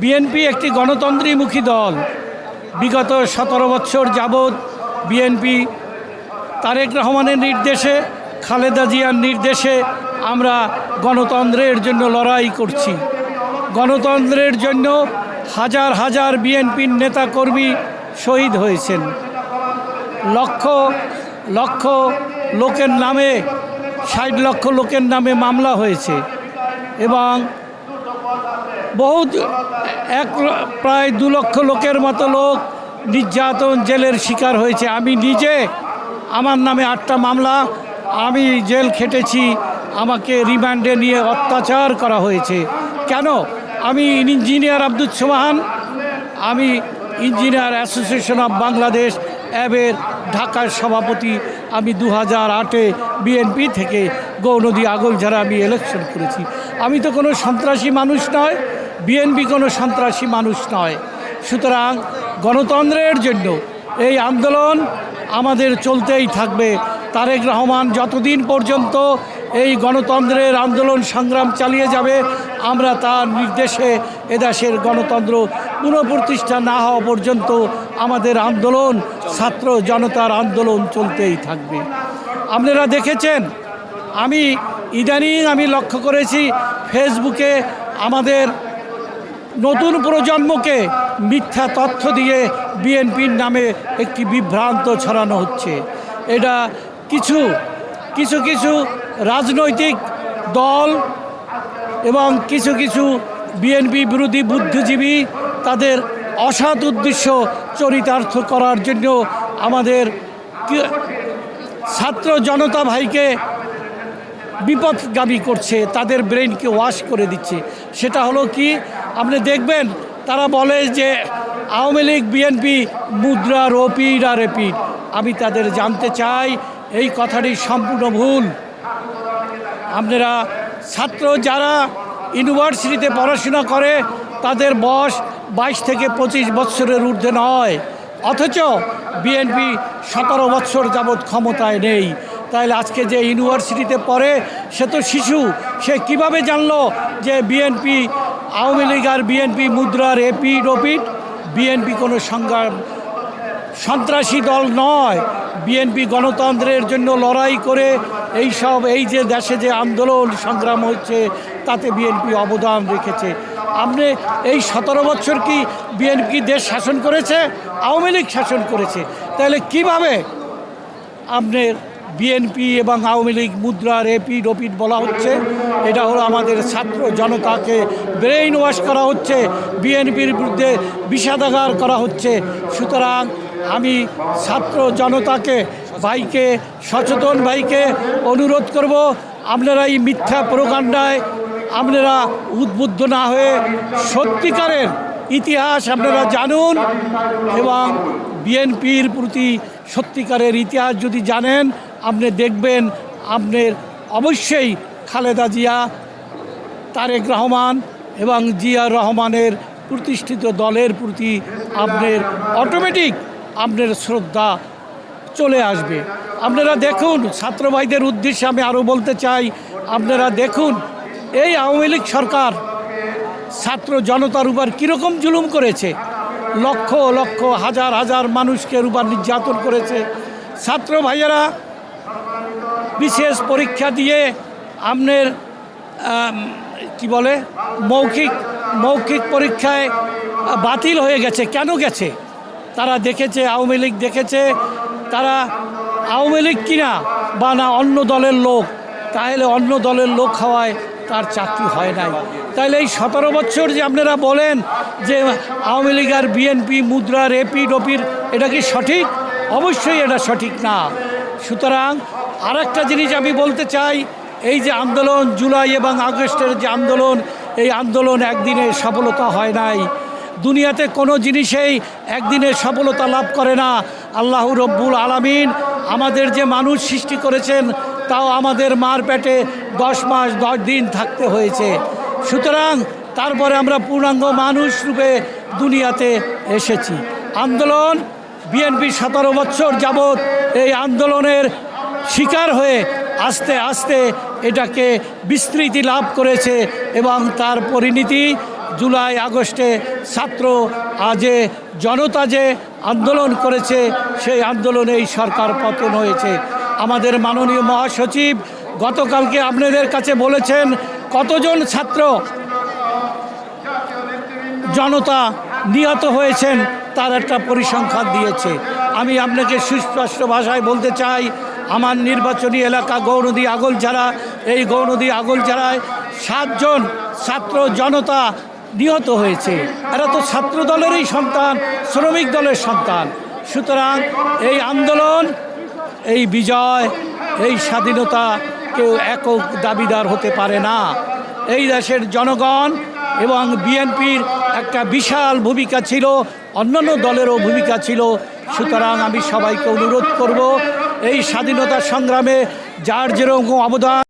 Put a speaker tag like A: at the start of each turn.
A: BNP একটি গণতন্ত্রীমুখী দল। বিগত সতেরো বছর যাবৎ বিএনপি তারেক রহমানের নির্দেশে, খালেদা জিয়ার নির্দেশে আমরা গণতন্ত্রের জন্য লড়াই করছি। গণতন্ত্রের জন্য হাজার হাজার বিএনপির নেতাকর্মী শহীদ হয়েছেন। লক্ষ লক্ষ লোকের নামে, ষাট লক্ষ লোকের নামে মামলা হয়েছে এবং বহুত এক প্রায় দু লক্ষ লোকের মতো লোক নির্যাতন, জেলের শিকার হয়েছে। আমি নিজে আমার নামে আটটা মামলা, আমি জেল খেটেছি, আমাকে রিমান্ডে নিয়ে অত্যাচার করা হয়েছে। কেন? আমি ইঞ্জিনিয়ার আব্দুল সোহান আমি ইঞ্জিনিয়ার অ্যাসোসিয়েশন অফ বাংলাদেশ অ্যাবের ঢাকার সভাপতি। আমি দু হাজার আটে বিএনপি থেকে গৌনদী আগলঝাড়া আমি ইলেকশন করেছি। আমি তো কোনো সন্ত্রাসী মানুষ নয় বিএনপি কোনো সন্ত্রাসী মানুষ নয়। সুতরাং গণতন্ত্রের জন্য এই আন্দোলন আমাদের চলতেই থাকবে। তারেক রহমান যতদিন পর্যন্ত এই গণতন্ত্রের আন্দোলন সংগ্রাম চালিয়ে যাবে, আমরা তার নির্দেশে এদেশের গণতন্ত্র পুনঃপ্রতিষ্ঠা না হওয়া পর্যন্ত আমাদের আন্দোলন, ছাত্র জনতার আন্দোলন চলতেই থাকবে। আপনারা দেখেছেন, আমি ইদানিং আমি লক্ষ্য করেছি, ফেসবুকে আমাদের নতুন প্রজন্মকে মিথ্যা তথ্য দিয়ে বিএনপির নামে একটি বিভ্রান্ত ছড়ানো হচ্ছে। এটা কিছু কিছু কিছু রাজনৈতিক দল এবং কিছু কিছু বিএনপি বিরোধী বুদ্ধিজীবী তাদের অসৎ উদ্দেশ্য চরিতার্থ করার জন্য আমাদের ছাত্র জনতা ভাইকে বিপদগামী করছে, তাদের ব্রেনকে ওয়াশ করে দিচ্ছে। সেটা হলো কি, আপনি দেখবেন, তারা বলে যে আওয়ামী লীগ, বিএনপি মুদ্রা রপিড আর রেপিড আমি তাদের জানতে চাই, এই কথাটি সম্পূর্ণ ভুল। আপনারা ছাত্র যারা ইউনিভার্সিটিতে পড়াশোনা করে, তাদের বয়স বাইশ থেকে পঁচিশ বৎসরের ঊর্ধ্বে নয়। অথচ বিএনপি সতেরো বৎসর যাবৎ ক্ষমতায় নেই। তাহলে আজকে যে ইউনিভার্সিটিতে পড়ে সে তো শিশু। সে কীভাবে জানলো যে বিএনপি আওয়ামী লীগ আর বিএনপি মুদ্রার এপিড ওপিড বিএনপি কোনো সংগ্রাম সন্ত্রাসী দল নয়। বিএনপি গণতন্ত্রের জন্য লড়াই করে এই সব, এই যে দেশে যে আন্দোলন, সংগ্রাম হচ্ছে, তাতে বিএনপি অবদান রেখেছে। আপনি এই সতেরো বছর কি বিএনপি দেশ শাসন করেছে? আওয়ামী লীগ শাসন করেছে। তাহলে কীভাবে আপনার বিএনপি এবং আওয়ামী লীগ মুদ্রা রেপিড ওপিড বলা হচ্ছে। এটা হলো আমাদের ছাত্র জনতাকে ব্রেইন ওয়াশ করা হচ্ছে, বিএনপির বিরুদ্ধে বিষাদাগার করা হচ্ছে। সুতরাং আমি ছাত্র জনতাকে, ভাইকে, সচেতন ভাইকে অনুরোধ করব, আপনারা এই মিথ্যা প্রকাণ্ডায় আপনারা উদ্বুদ্ধ না হয়ে সত্যিকারের ইতিহাস আপনারা জানুন এবং বিএনপির প্রতি সত্যিকারের ইতিহাস যদি জানেন আপনি দেখবেন, আপনার অবশ্যই খালেদা জিয়া, তারেক রহমান এবং জিয়া রহমানের প্রতিষ্ঠিত দলের প্রতি আপনার অটোমেটিক আপনার শ্রদ্ধা চলে আসবে। আপনারা দেখুন, ছাত্র ভাইদের উদ্দেশ্যে আমি আরও বলতে চাই, আপনারা দেখুন, এই আওয়ামী লীগ সরকার ছাত্র জনতার উপর কীরকম জুলুম করেছে? লক্ষ লক্ষ, হাজার হাজার মানুষকে উপর নির্যাতন করেছে। ছাত্র ভাইয়েরা বিশেষ পরীক্ষা দিয়ে আপনার কি বলে, মৌখিক মৌখিক পরীক্ষায় বাতিল হয়ে গেছে। কেন গেছে? তারা দেখেছে, আওয়ামী লীগ দেখেছে, তারা আওয়ামী লীগ কিনা বা না অন্য দলের লোক, তাহলে অন্য দলের লোক হওয়ায় তার চাকরি হয় নাই। তাহলে এই সতেরো বছর যে আপনারা বলেন যে আওয়ামী লীগ আর বিএনপি, মুদ্রার এপি ডপির এটা কি সঠিক? অবশ্যই এটা সঠিক না। সুতরাং আর একটা জিনিস আমি বলতে চাই, এই যে আন্দোলন জুলাই এবং আগস্টের যে আন্দোলন, এই আন্দোলন একদিনে সফলতা হয় নাই। দুনিয়াতে কোনো জিনিসেই একদিনে সফলতা লাভ করে না। আল্লাহ রব্বুল আলামিন আমাদের যে মানুষ সৃষ্টি করেছেন, তাও আমাদের মার পেটে দশ মাস, দশ দিন থাকতে হয়েছে। সুতরাং তারপরে আমরা পূর্ণাঙ্গ মানুষ রূপে দুনিয়াতে এসেছি। আন্দোলন বিএনপি সতেরো বছর যাবৎ এই আন্দোলনের শিকার হয়ে আস্তে আস্তে এটাকে বিস্তৃতি লাভ করেছে এবং তার পরিণতি জুলাই, আগস্টে ছাত্র আজে জনতা যে আন্দোলন করেছে, সেই আন্দোলনে এই সরকার পতন হয়েছে। আমাদের মাননীয় মহাসচিব গতকালকে আপনাদের কাছে বলেছেন, কতজন ছাত্র জনতা নিহত হয়েছেন, তার একটা পরিসংখ্যান দিয়েছে। আমি আপনাকে সুস্পষ্ট ভাষায় বলতে চাই আমার নির্বাচনী এলাকা গৌরদী আগলঝাড়া এই গৌরদী আগলঝাড়ায় সাতজন ছাত্র জনতা নিহত হয়েছে। এরা তো ছাত্র দলেরই সন্তান, শ্রমিক দলের সন্তান। সুতরাং এই আন্দোলন, এই বিজয়, এই স্বাধীনতা কেউ একক দাবিদার হতে পারে না। এই দেশের জনগণ এবং বিএনপির একটা বিশাল ভূমিকা ছিল, অন্যান্য দলেরও ভূমিকা ছিল। সুতরাং আমি সবাইকে অনুরোধ করব এই স্বাধীনতা সংগ্রামে যার যেরকম অবদান